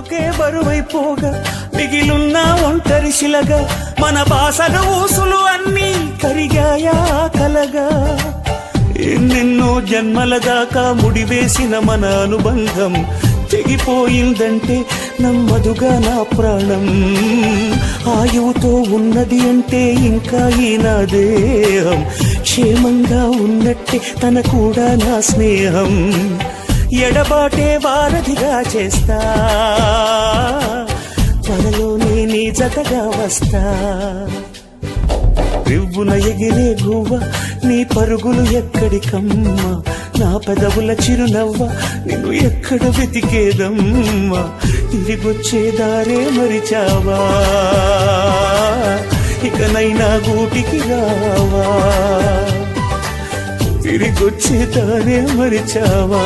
బతుకే బరువైపోగా మిగిలున్న ఒంటరి శిలగా మన బాసగ ఊసులు అన్నీ కరిగాయా కలగా. ఎన్నెన్నో జన్మల దాకా ముడివేసిన మన అనుబంధం తెగిపోయిందంటే నమ్మదుగా నా ప్రాణం. ఆయువుతో ఉన్నది అంటే ఇంకా ఈ నా దేహం. క్షేమంగా ఉన్నట్టే తన కూడా నా స్నేహం. ఎడబాటే వారధిగా చేస్తా. త్వరలోనే నీ జతగా వస్తా. రివ్వున ఎగిరే గువ్వ నీ పరుగులు ఎక్కడికమ్మా? నా పెదవుల చిరునవ్వ నిన్ను ఎక్కడ వెతికేదమ్మా? తిరిగొచ్చే దారే మరిచావా? ఇకనైనా గూటికి రావా? తిరిగొచ్చి తానే మరిచావా?